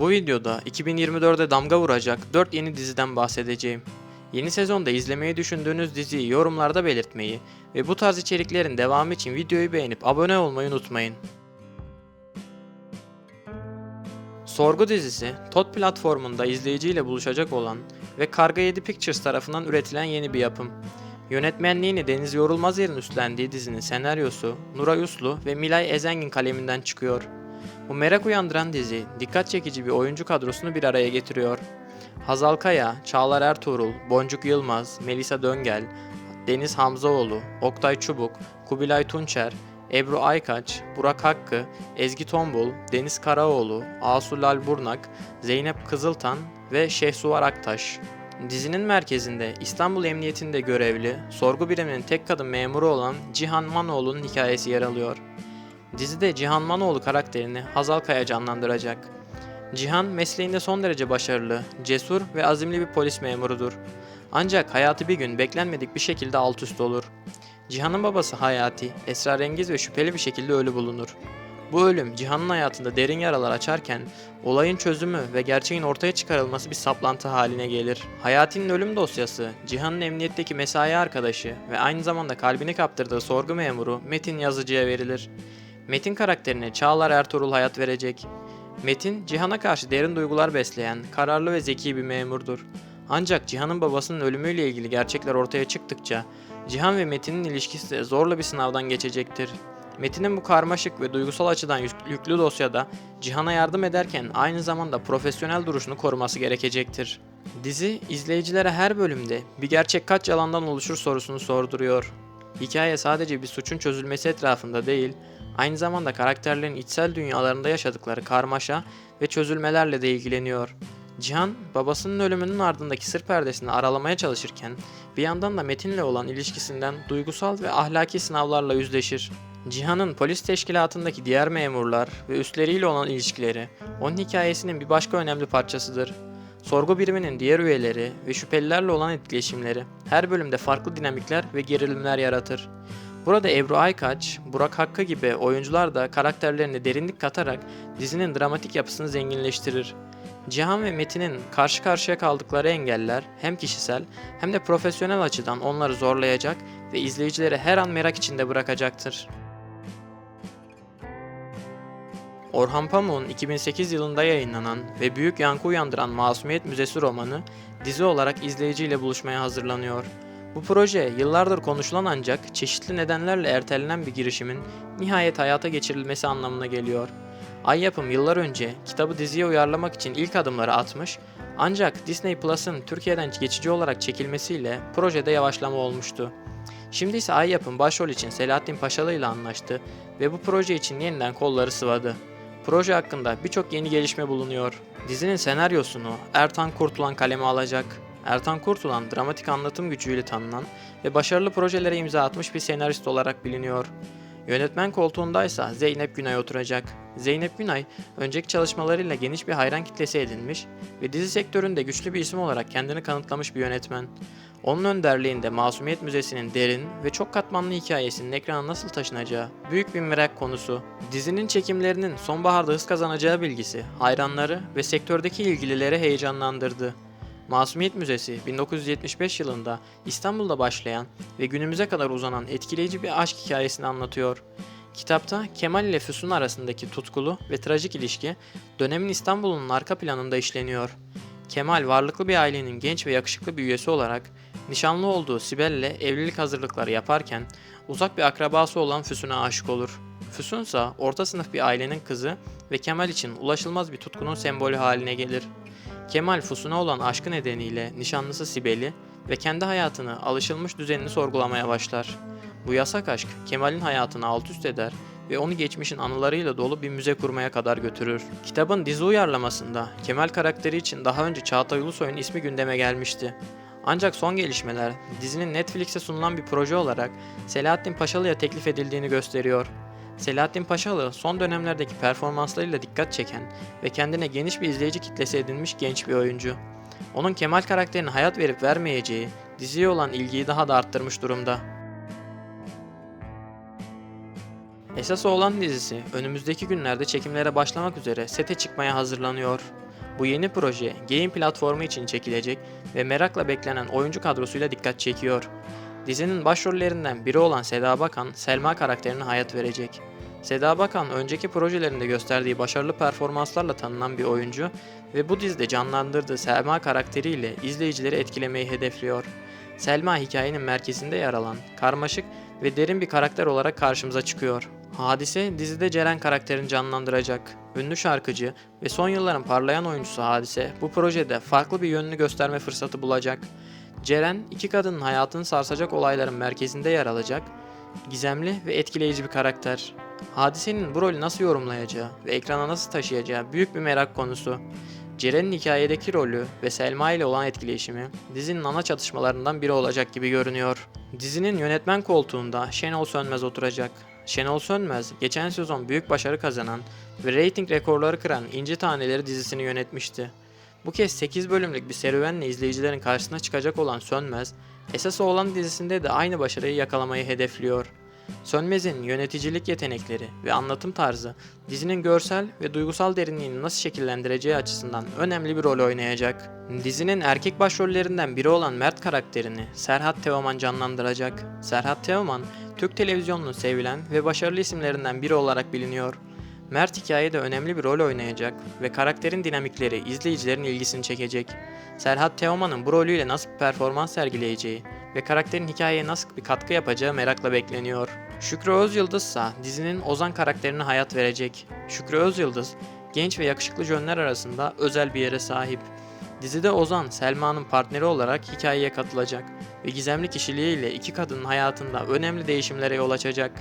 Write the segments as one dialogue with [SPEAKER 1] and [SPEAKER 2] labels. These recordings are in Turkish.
[SPEAKER 1] Bu videoda 2024'e damga vuracak 4 yeni diziden bahsedeceğim. Yeni sezonda izlemeyi düşündüğünüz diziyi yorumlarda belirtmeyi ve bu tarz içeriklerin devamı için videoyu beğenip abone olmayı unutmayın. Sorgu dizisi, TOT platformunda izleyiciyle buluşacak olan ve Karga 7 Pictures tarafından üretilen yeni bir yapım. Yönetmenliğini Deniz Yorulmazer'in üstlendiği dizinin senaryosu Nuray Uslu ve Milay Ezengin kaleminden çıkıyor. Bu merak uyandıran dizi dikkat çekici bir oyuncu kadrosunu bir araya getiriyor. Hazal Kaya, Çağlar Ertuğrul, Boncuk Yılmaz, Melisa Döngel, Deniz Hamzaoğlu, Oktay Çubuk, Kubilay Tunçer, Ebru Aykaç, Burak Hakkı, Ezgi Tombul, Deniz Karaoğlu, Asu Lal Burnak, Zeynep Kızıltan ve Şehsuvar Aktaş. Dizinin merkezinde İstanbul Emniyetinde görevli, sorgu biriminin tek kadın memuru olan Cihan Manoğlu'nun hikayesi yer alıyor. Dizide Cihan Manoğlu karakterini Hazal Kaya canlandıracak. Cihan mesleğinde son derece başarılı, cesur ve azimli bir polis memurudur. Ancak hayatı bir gün beklenmedik bir şekilde alt üst olur. Cihan'ın babası Hayati, esrarengiz ve şüpheli bir şekilde ölü bulunur. Bu ölüm Cihan'ın hayatında derin yaralar açarken olayın çözümü ve gerçeğin ortaya çıkarılması bir saplantı haline gelir. Hayati'nin ölüm dosyası, Cihan'ın emniyetteki mesai arkadaşı ve aynı zamanda kalbini kaptırdığı sorgu memuru Metin Yazıcı'ya verilir. Metin karakterine Çağlar Ertuğrul hayat verecek. Metin, Cihan'a karşı derin duygular besleyen, kararlı ve zeki bir memurdur. Ancak Cihan'ın babasının ölümüyle ilgili gerçekler ortaya çıktıkça Cihan ve Metin'in ilişkisi de zorla bir sınavdan geçecektir. Metin'in bu karmaşık ve duygusal açıdan yük- yüklü dosyada Cihan'a yardım ederken aynı zamanda profesyonel duruşunu koruması gerekecektir. Dizi izleyicilere her bölümde bir gerçek kaç yalandan oluşur sorusunu sorduruyor. Hikaye sadece bir suçun çözülmesi etrafında değil, aynı zamanda karakterlerin içsel dünyalarında yaşadıkları karmaşa ve çözülmelerle de ilgileniyor. Cihan, babasının ölümünün ardındaki sır perdesini aralamaya çalışırken bir yandan da Metin'le olan ilişkisinden duygusal ve ahlaki sınavlarla yüzleşir. Cihan'ın polis teşkilatındaki diğer memurlar ve üstleriyle olan ilişkileri onun hikayesinin bir başka önemli parçasıdır. Sorgu biriminin diğer üyeleri ve şüphelilerle olan etkileşimleri her bölümde farklı dinamikler ve gerilimler yaratır. Burada Ebru Aykaç, Burak Hakkı gibi oyuncular da karakterlerine derinlik katarak dizinin dramatik yapısını zenginleştirir. Cihan ve Metin'in karşı karşıya kaldıkları engeller hem kişisel hem de profesyonel açıdan onları zorlayacak ve izleyicileri her an merak içinde bırakacaktır. Orhan Pamuk'un 2008 yılında yayınlanan ve büyük yankı uyandıran Masumiyet Müzesi romanı dizi olarak izleyiciyle buluşmaya hazırlanıyor. Bu proje yıllardır konuşulan ancak çeşitli nedenlerle ertelenen bir girişimin nihayet hayata geçirilmesi anlamına geliyor. Ay Yapım yıllar önce kitabı diziye uyarlamak için ilk adımları atmış ancak Disney Plus'ın Türkiye'den geçici olarak çekilmesiyle projede yavaşlama olmuştu. Şimdi ise Ay Yapım başrol için Selahattin Paşalı ile anlaştı ve bu proje için yeniden kolları sıvadı. Proje hakkında birçok yeni gelişme bulunuyor. Dizinin senaryosunu Ertan Kurtulan kaleme alacak. Ertan Kurtulan dramatik anlatım gücüyle tanınan ve başarılı projelere imza atmış bir senarist olarak biliniyor. Yönetmen koltuğundaysa Zeynep Günay oturacak. Zeynep Günay, önceki çalışmalarıyla geniş bir hayran kitlesi edinmiş ve dizi sektöründe güçlü bir isim olarak kendini kanıtlamış bir yönetmen. Onun önderliğinde Masumiyet Müzesi'nin derin ve çok katmanlı hikayesinin ekrana nasıl taşınacağı büyük bir merak konusu. Dizinin çekimlerinin sonbaharda hız kazanacağı bilgisi hayranları ve sektördeki ilgilileri heyecanlandırdı. Masumiyet Müzesi 1975 yılında İstanbul'da başlayan ve günümüze kadar uzanan etkileyici bir aşk hikayesini anlatıyor. Kitapta Kemal ile Füsun arasındaki tutkulu ve trajik ilişki dönemin İstanbul'un arka planında işleniyor. Kemal varlıklı bir ailenin genç ve yakışıklı bir üyesi olarak nişanlı olduğu Sibel ile evlilik hazırlıkları yaparken uzak bir akrabası olan Füsun'a aşık olur. Füsun ise orta sınıf bir ailenin kızı ve Kemal için ulaşılmaz bir tutkunun sembolü haline gelir. Kemal Füsun'a olan aşkı nedeniyle nişanlısı Sibel'i ve kendi hayatını alışılmış düzenini sorgulamaya başlar. Bu yasak aşk Kemal'in hayatını alt üst eder ve onu geçmişin anılarıyla dolu bir müze kurmaya kadar götürür. Kitabın dizi uyarlamasında Kemal karakteri için daha önce Çağatay Ulusoy'un ismi gündeme gelmişti. Ancak son gelişmeler dizinin Netflix'e sunulan bir proje olarak Selahattin Paşalı'ya teklif edildiğini gösteriyor. Selahattin Paşalı son dönemlerdeki performanslarıyla dikkat çeken ve kendine geniş bir izleyici kitlesi edinmiş genç bir oyuncu. Onun Kemal karakterine hayat verip vermeyeceği diziye olan ilgiyi daha da arttırmış durumda. Esas olan dizisi önümüzdeki günlerde çekimlere başlamak üzere sete çıkmaya hazırlanıyor. Bu yeni proje Game platformu için çekilecek ve merakla beklenen oyuncu kadrosuyla dikkat çekiyor. Dizinin başrollerinden biri olan Seda Bakan, Selma karakterine hayat verecek. Seda Bakan önceki projelerinde gösterdiği başarılı performanslarla tanınan bir oyuncu ve bu dizide canlandırdığı Selma karakteriyle izleyicileri etkilemeyi hedefliyor. Selma hikayenin merkezinde yer alan, karmaşık ve derin bir karakter olarak karşımıza çıkıyor. Hadise dizide Ceren karakterini canlandıracak. Ünlü şarkıcı ve son yılların parlayan oyuncusu Hadise bu projede farklı bir yönünü gösterme fırsatı bulacak. Ceren iki kadının hayatını sarsacak olayların merkezinde yer alacak, gizemli ve etkileyici bir karakter. Hadisenin bu rolü nasıl yorumlayacağı ve ekrana nasıl taşıyacağı büyük bir merak konusu. Ceren'in hikayedeki rolü ve Selma ile olan etkileşimi dizinin ana çatışmalarından biri olacak gibi görünüyor. Dizinin yönetmen koltuğunda Şenol Sönmez oturacak. Şenol Sönmez, geçen sezon büyük başarı kazanan ve reyting rekorları kıran İnci Taneleri dizisini yönetmişti. Bu kez 8 bölümlük bir serüvenle izleyicilerin karşısına çıkacak olan Sönmez, Esas Oğlan dizisinde de aynı başarıyı yakalamayı hedefliyor. Sönmez'in yöneticilik yetenekleri ve anlatım tarzı dizinin görsel ve duygusal derinliğini nasıl şekillendireceği açısından önemli bir rol oynayacak. Dizinin erkek başrollerinden biri olan Mert karakterini Serhat Teoman canlandıracak. Serhat Teoman, Türk televizyonunun sevilen ve başarılı isimlerinden biri olarak biliniyor. Mert hikayede önemli bir rol oynayacak ve karakterin dinamikleri izleyicilerin ilgisini çekecek. Serhat Teoman'ın bu rolüyle nasıl bir performans sergileyeceği ve karakterin hikayeye nasıl bir katkı yapacağı merakla bekleniyor. Şükrü Özyıldız ise dizinin Ozan karakterine hayat verecek. Şükrü Özyıldız, genç ve yakışıklı jönler arasında özel bir yere sahip. Dizide Ozan, Selma'nın partneri olarak hikayeye katılacak ve gizemli kişiliğiyle iki kadının hayatında önemli değişimlere yol açacak.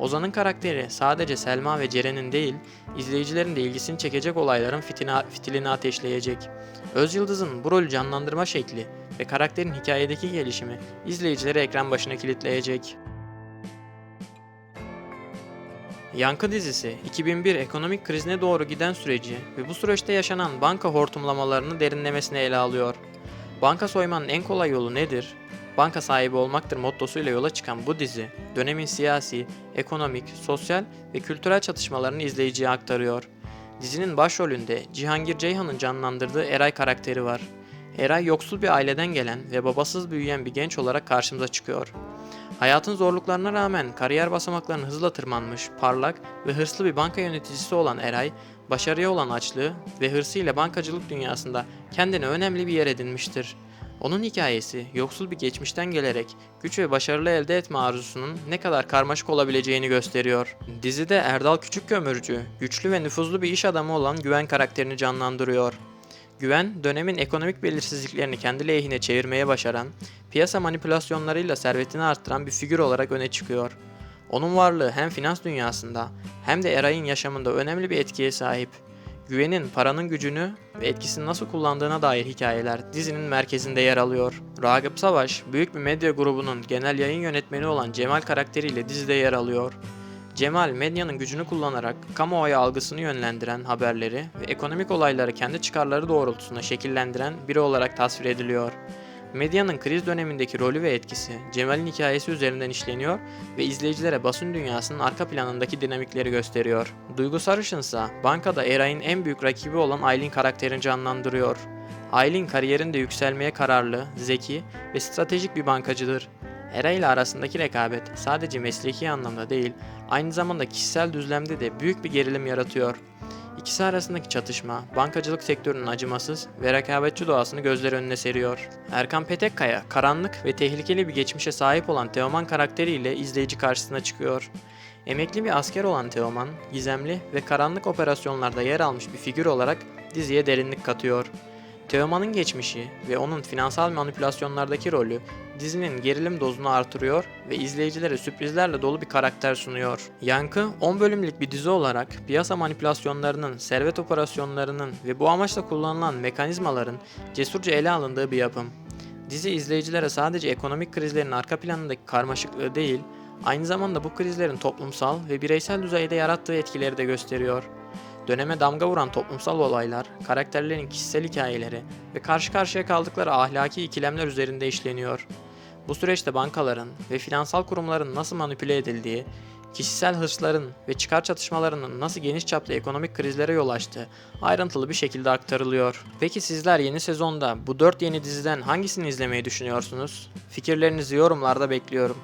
[SPEAKER 1] Ozan'ın karakteri sadece Selma ve Ceren'in değil, izleyicilerin de ilgisini çekecek olayların fitina, fitilini ateşleyecek. Özyıldız'ın bu rolü canlandırma şekli ve karakterin hikayedeki gelişimi izleyicileri ekran başına kilitleyecek. Yankı dizisi 2001 ekonomik krizine doğru giden süreci ve bu süreçte yaşanan banka hortumlamalarını derinlemesine ele alıyor. Banka soymanın en kolay yolu nedir? Banka sahibi olmaktır mottosuyla yola çıkan bu dizi, dönemin siyasi, ekonomik, sosyal ve kültürel çatışmalarını izleyiciye aktarıyor. Dizinin başrolünde Cihangir Ceyhan'ın canlandırdığı Eray karakteri var. Eray yoksul bir aileden gelen ve babasız büyüyen bir genç olarak karşımıza çıkıyor. Hayatın zorluklarına rağmen kariyer basamaklarını hızla tırmanmış, parlak ve hırslı bir banka yöneticisi olan Eray, başarıya olan açlığı ve hırsıyla bankacılık dünyasında kendine önemli bir yer edinmiştir. Onun hikayesi yoksul bir geçmişten gelerek güç ve başarılı elde etme arzusunun ne kadar karmaşık olabileceğini gösteriyor. Dizide Erdal Küçükkömürcü, güçlü ve nüfuzlu bir iş adamı olan Güven karakterini canlandırıyor. Güven, dönemin ekonomik belirsizliklerini kendi lehine çevirmeye başaran, piyasa manipülasyonlarıyla servetini arttıran bir figür olarak öne çıkıyor. Onun varlığı hem finans dünyasında hem de Eray'ın yaşamında önemli bir etkiye sahip. Güven'in paranın gücünü ve etkisini nasıl kullandığına dair hikayeler dizinin merkezinde yer alıyor. Ragıp Savaş, büyük bir medya grubunun genel yayın yönetmeni olan Cemal karakteriyle dizide yer alıyor. Cemal, medyanın gücünü kullanarak kamuoyu algısını yönlendiren haberleri ve ekonomik olayları kendi çıkarları doğrultusunda şekillendiren biri olarak tasvir ediliyor. Medyanın kriz dönemindeki rolü ve etkisi Cemal'in hikayesi üzerinden işleniyor ve izleyicilere basın dünyasının arka planındaki dinamikleri gösteriyor. Duygu Sarışın ise bankada Eray'ın en büyük rakibi olan Aylin karakterini canlandırıyor. Aylin kariyerinde yükselmeye kararlı, zeki ve stratejik bir bankacıdır. Eray ile arasındaki rekabet sadece mesleki anlamda değil, aynı zamanda kişisel düzlemde de büyük bir gerilim yaratıyor. İkisi arasındaki çatışma, bankacılık sektörünün acımasız ve rekabetçi doğasını gözler önüne seriyor. Erkan Petekkaya, karanlık ve tehlikeli bir geçmişe sahip olan Teoman karakteriyle izleyici karşısına çıkıyor. Emekli bir asker olan Teoman, gizemli ve karanlık operasyonlarda yer almış bir figür olarak diziye derinlik katıyor. Teoman'ın geçmişi ve onun finansal manipülasyonlardaki rolü dizinin gerilim dozunu artırıyor ve izleyicilere sürprizlerle dolu bir karakter sunuyor. Yankı 10 bölümlük bir dizi olarak piyasa manipülasyonlarının, servet operasyonlarının ve bu amaçla kullanılan mekanizmaların cesurca ele alındığı bir yapım. Dizi izleyicilere sadece ekonomik krizlerin arka planındaki karmaşıklığı değil, aynı zamanda bu krizlerin toplumsal ve bireysel düzeyde yarattığı etkileri de gösteriyor. Döneme damga vuran toplumsal olaylar, karakterlerin kişisel hikayeleri ve karşı karşıya kaldıkları ahlaki ikilemler üzerinde işleniyor. Bu süreçte bankaların ve finansal kurumların nasıl manipüle edildiği, kişisel hırsların ve çıkar çatışmalarının nasıl geniş çaplı ekonomik krizlere yol açtığı ayrıntılı bir şekilde aktarılıyor. Peki sizler yeni sezonda bu 4 yeni diziden hangisini izlemeyi düşünüyorsunuz? Fikirlerinizi yorumlarda bekliyorum.